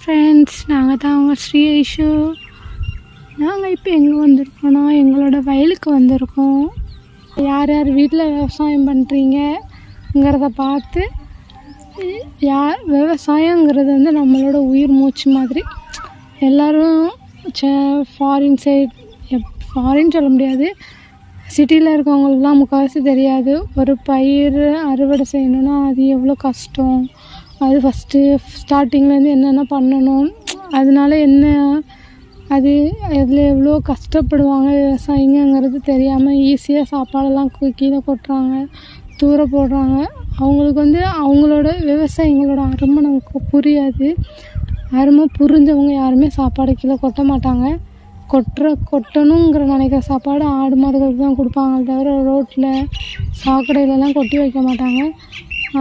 Friends நாங்கள் தான் அவங்க ஸ்ரீ ஐஷு. நாங்கள் இப்போ எங்கே வந்திருக்கோன்னா எங்களோட வயலுக்கு வந்திருக்கோம். யார் யார் வீட்டில் விவசாயம் பண்ணுறீங்கங்கிறத பார்த்து யார் விவசாயங்கிறது வந்து நம்மளோட உயிர் மூச்சு மாதிரி. எல்லோரும் ஃபாரின் சைட் எப் ஃபாரின் சொல்ல முடியாது. சிட்டியில் இருக்கவங்களுக்குலாம் முக்கால்வாசி தெரியாது. ஒரு பயிர் அறுவடை செய்யணுன்னா அது எவ்வளோ கஷ்டம்? அது ஃபஸ்ட்டு ஸ்டார்டிங்லேருந்து என்னென்ன பண்ணணும் அதனால என்ன அது அதில் எவ்வளோ கஷ்டப்படுவாங்க விவசாயிங்கங்கிறது தெரியாமல் ஈஸியாக சாப்பாடெல்லாம் கீழே கொட்டுறாங்க தூர போடுறாங்க. அவங்களுக்கு வந்து அவங்களோட விவசாயிங்களோட அருமை நமக்கு புரியாது. அருமை புரிஞ்சவங்க யாருமே சாப்பாடு கீழே கொட்ட மாட்டாங்க. கொட்டுற கொட்டணுங்கிற நினைக்கிற சாப்பாடு ஆடு மாடுகளுக்கு தான் கொடுப்பாங்க தவிர ரோட்டில் சாக்கடையிலலாம் கொட்டி வைக்க மாட்டாங்க.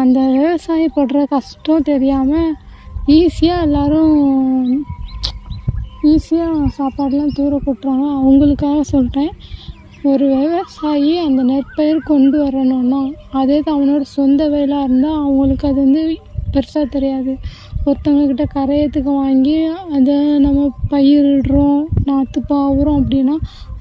அந்த விவசாயி படுற கஷ்டம் தெரியாமல் ஈஸியாக எல்லோரும் ஈஸியாக சாப்பாடெலாம் தூர கொட்டுறாங்க. அவங்களுக்காக சொல்கிறேன் ஒரு விவசாயி அந்த நெற்பயிர் கொண்டு வரணும்னா அதே தான் அவனோட சொந்த வயலாக இருந்தால் அவங்களுக்கு அது வந்து பெருசாக தெரியாது. ஒருத்தவங்கக்கிட்ட கரையத்துக்கு வாங்கி அதை நம்ம பயிரிடுறோம் நாற்று பாவுறோம் அப்படின்னா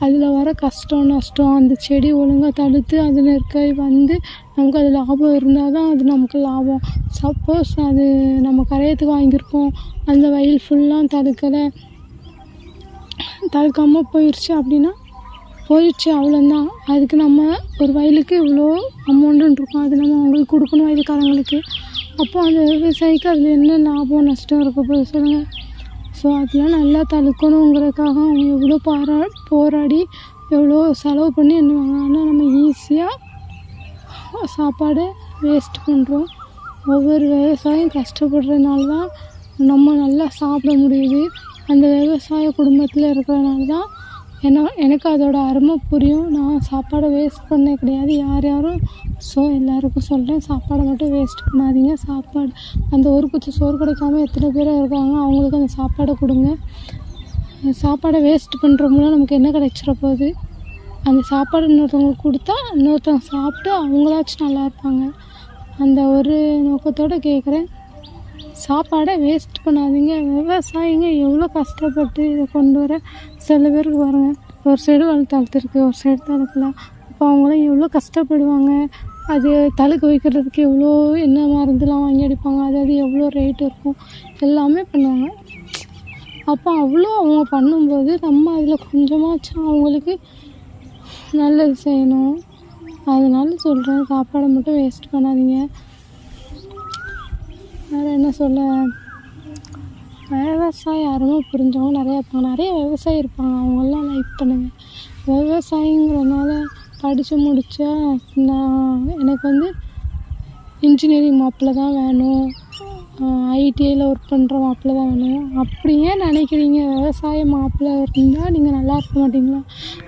அதில் வர கஷ்டம் நஷ்டம் அந்த செடி ஒழுங்காக தடுத்து அதில் இருக்க வந்து நமக்கு அது லாபம் இருந்தால் தான் அது நமக்கு லாபம். சப்போஸ் அது நம்ம கரையத்துக்கு வாங்கியிருக்கோம் அந்த வயல் ஃபுல்லாக தடுக்கலை தடுக்காமல் போயிடுச்சு அப்படின்னா போயிடுச்சு அவ்வளோந்தான் அதுக்கு நம்ம ஒரு வயலுக்கு இவ்வளோ அமௌண்ட்டுன்னு இருக்கும். அது நம்ம அவங்களுக்கு கொடுக்கணும் வயலுக்காரங்களுக்கு அப்போ அந்த விவசாயிக்கு அதில் என்ன லாபம் நஷ்டம் இருக்க போது சொல்லுங்கள் ஸோ அதெல்லாம் நல்லா தடுக்கணுங்கிறதுக்காக அவங்க எவ்வளோ பாரா போராடி எவ்வளோ செலவு பண்ணி என்னவாங்க ஆனால் நம்ம ஈஸியாக சாப்பாடை வேஸ்ட் பண்ணுறோம் ஒவ்வொரு விவசாயம் கஷ்டப்படுறதுனால தான் நம்ம நல்லா சாப்பிட முடியுது. அந்த விவசாய குடும்பத்தில் இருக்கிறனால தான் ஏன்னா எனக்கு அதோட அருமை புரியும். நான் சாப்பாடை வேஸ்ட் பண்ண கிடையாது. யார் யாரும் ஸோ எல்லாருக்கும் சொல்கிறேன் சாப்பாடை மட்டும் வேஸ்ட் பண்ணாதீங்க. சாப்பாடு அந்த ஒரு குச்சி சோறு கிடைக்காம எத்தனை பேர் இருக்காங்க அவங்களுக்கு அந்த சாப்பாடை கொடுங்க. சாப்பாடை வேஸ்ட் பண்ணுற நமக்கு என்ன கிடைச்சிட போகுது? அந்த சாப்பாடு இன்னொருத்தவங்களுக்கு கொடுத்தா இன்னொருத்தவங்க சாப்பிட்டு அவங்களாச்சும் நல்லா இருப்பாங்க. அந்த ஒரு நோக்கத்தோடு கேட்குறேன் சாப்பாடை வேஸ்ட் பண்ணாதீங்க. விவசாயிங்க எவ்வளோ கஷ்டப்பட்டு இதை கொண்டு வர சில பேருக்கு பாருங்க. ஒரு சைடு வள தழுத்துருக்கு ஒரு சைடு தழுக்கல அப்போ அவங்களாம் எவ்வளோ கஷ்டப்படுவாங்க. அது தழுக்க வைக்கிறதுக்கு எவ்வளோ என்ன மருந்துலாம் வாங்கி அடிப்பாங்க. அது அது எவ்வளோ ரேட் இருக்கும். எல்லாமே பண்ணுவாங்க. அப்போ அவ்வளோ அவங்க பண்ணும்போது நம்ம அதில் கொஞ்சமாச்சும் அவங்களுக்கு நல்லது செய்யணும். அதனால சொல்கிறேன் சாப்பாடை மட்டும் வேஸ்ட் பண்ணாதீங்க. வேறு என்ன சொல்ல விவசாயம் யாருமே புரிஞ்சவங்க நிறையா இருப்பாங்க. நிறைய விவசாயி இருப்பாங்க. அவங்களாம் லைக் பண்ணுங்கள் விவசாயிங்கிறதுனால படித்து முடித்தா நான் எனக்கு வந்து இன்ஜினியரிங் மாப்பிள்ளை தான் வேணும். ஐடிஐயில் ஒர்க் பண்ணுற மாப்பிள்ளை தான் வேணும். அப்படி ஏன் நினைக்கிறீங்க விவசாய மாப்பிள்ளை இருந்தால் நீங்கள் நல்லா இருக்க மாட்டீங்களா?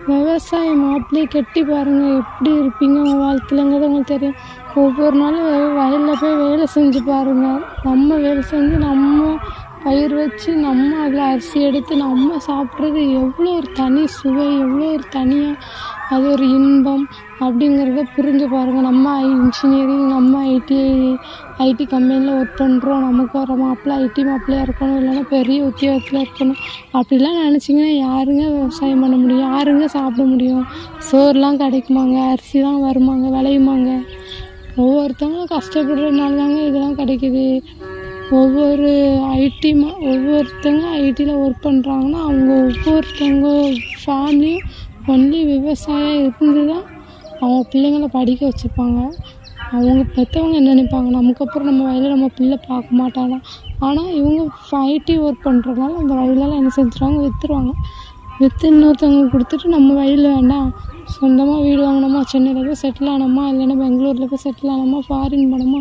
விவசாய மாப்பிள்ளையை கெட்டி பாருங்கள் எப்படி இருப்பீங்க? உங்கள் வாழ்க்கையிலங்கிறது உங்களுக்கு தெரியும். ஒவ்வொரு நாளும் வயலில் போய் வேலை செஞ்சு பாருங்கள் நம்ம வேலை செஞ்சு நம்ம பயிர் வச்சு நம்ம அதில் அரிசி எடுத்து நம்ம சாப்பிட்றது எவ்வளோ ஒரு தனி சுவை எவ்வளோ ஒரு தனியாக அது ஒரு இன்பம் அப்படிங்கிறத புரிஞ்சு பாருங்கள் நம்ம இன்ஜினியரிங் நம்ம ஐடி ஐடி கம்பெனியில் ஒர்க் பண்ணுறோம் நமக்கு வர மாப்பிள்ளை ஐடி மாப்பிள்ளையாக இருக்கணும் இல்லைன்னா பெரிய உத்தியோகத்தில் இருக்கணும். அப்படிலாம் நினச்சிங்கன்னா யாருங்க விவசாயம் பண்ண முடியும்? யாருங்க சாப்பிட முடியும்? சோறுலாம் கிடைக்குமாங்க? அரிசிலாம் வருமாங்க? விளையுமாங்க? ஒவ்வொருத்தவங்களும் கஷ்டப்படுறதுனால தாங்க இதெல்லாம் கிடைக்குது. ஒவ்வொரு ஐடி மா ஒவ்வொருத்தங்க ஐடியில் ஒர்க் பண்ணுறாங்கன்னா அவங்க ஒவ்வொருத்தவங்க ஃபேமிலியும் ஒன்லி விவசாயம் இருந்து தான் அவங்க பிள்ளைங்கள படிக்க வச்சுருப்பாங்க அவங்க பெற்றவங்க என்ன நினைப்பாங்க? நமக்கு அப்புறம் நம்ம வயலில் நம்ம பிள்ளை பார்க்க மாட்டாங்க ஆனால் இவங்க ஐடி ஒர்க் பண்ணுறதுனால அந்த வயலெல்லாம் என்ன செஞ்சுருவாங்க? விற்றுருவாங்க விற்று இன்னொருத்தவங்களுக்கு கொடுத்துட்டு நம்ம வயலில் வேண்டாம். சொந்தமாக வீடு வாங்கினோமா சென்னையில் போய் செட்டில் ஆனோமா இல்லைன்னா பெங்களூரில் போய் செட்டில் ஆனோமா ஃபாரின் போனோமா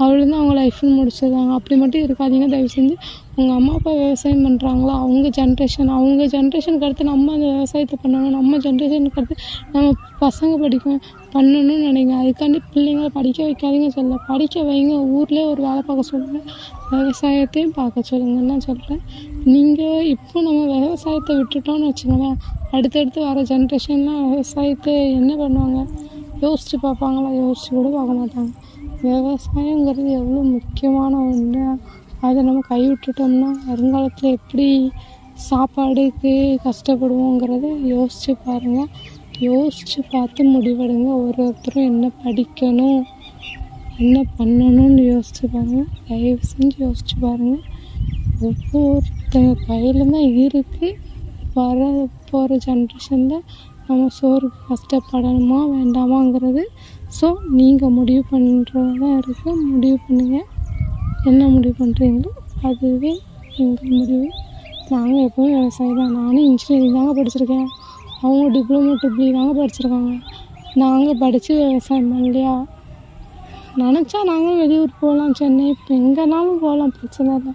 அவ்வளோதான் அவங்க லைஃப்னு முடிச்சிடுறாங்க. அப்படி மட்டும் இருக்காதீங்க. தயவு செஞ்சு உங்கள் அம்மா அப்பா விவசாயம் பண்ணுறாங்களா அவங்க ஜென்ரேஷன் அவங்க ஜென்ரேஷனுக்கு அடுத்து நம்ம அந்த விவசாயத்தை பண்ணணும். நம்ம ஜென்ரேஷனுக்கு அடுத்து நம்ம பசங்க படிக்கணும் பண்ணணும்னு நினைங்க. அதுக்காண்டி பிள்ளைங்கள படிக்க வைக்காதீங்க சொல்ல. படிக்க வைங்க. ஊர்லேயே ஒரு வேலை பார்க்க சொல்லுங்கள் விவசாயத்தையும் பார்க்க சொல்லுங்கன்னு நான் சொல்கிறேன் நீங்கள் இப்போ நம்ம விவசாயத்தை விட்டுட்டோம்னு வச்சுக்கோங்களேன் அடுத்தடுத்து வர ஜென்ரேஷன்லாம் விவசாயத்தை என்ன பண்ணுவாங்க? யோசித்து பார்ப்பாங்களா? யோசித்து கூட பார்க்க மாட்டாங்க. விவசாயங்கிறது எவ்வளோ முக்கியமான ஒன்று அதை நம்ம கைவிட்டுட்டோம்னா வருங்காலத்தில் எப்படி சாப்பாடுக்கு கஷ்டப்படுவோங்கிறத யோசித்து பாருங்கள் யோசித்து பார்த்து முடிவெடுங்க. ஒரு ஒருத்தரும் என்ன படிக்கணும் என்ன பண்ணணும்னு யோசித்து பாருங்கள் தயவு செஞ்சு யோசித்து பாருங்கள் ஒவ்வொருத்தங்க கையில் தான் இருக்குது வர போகிற ஜென்ரேஷனில் நம்ம சோறு கஷ்டப்படணுமா வேண்டாமாங்கிறது. ஸோ நீங்கள் முடிவு பண்ணுறது தான் இருக்குது முடிவு பண்ணுங்கள் என்ன முடிவு பண்ணுறீங்களோ அதுவே எங்கள் முடிவு. நாங்கள் எப்போவும் விவசாயம் தான். நானும் இன்ஜினியரிங் தாங்க படிச்சிருக்கேன். அவங்க டிப்ளமோ டிப்ளி தாங்க படிச்சிருக்காங்க. நாங்கள் படித்து விவசாயம் பண்ணலையா? நினச்சா நாங்களும் வெளியூர் போகலாம் சென்னை இப்போ எங்கேனாலும் போகலாம். பிரச்சனை இல்லை.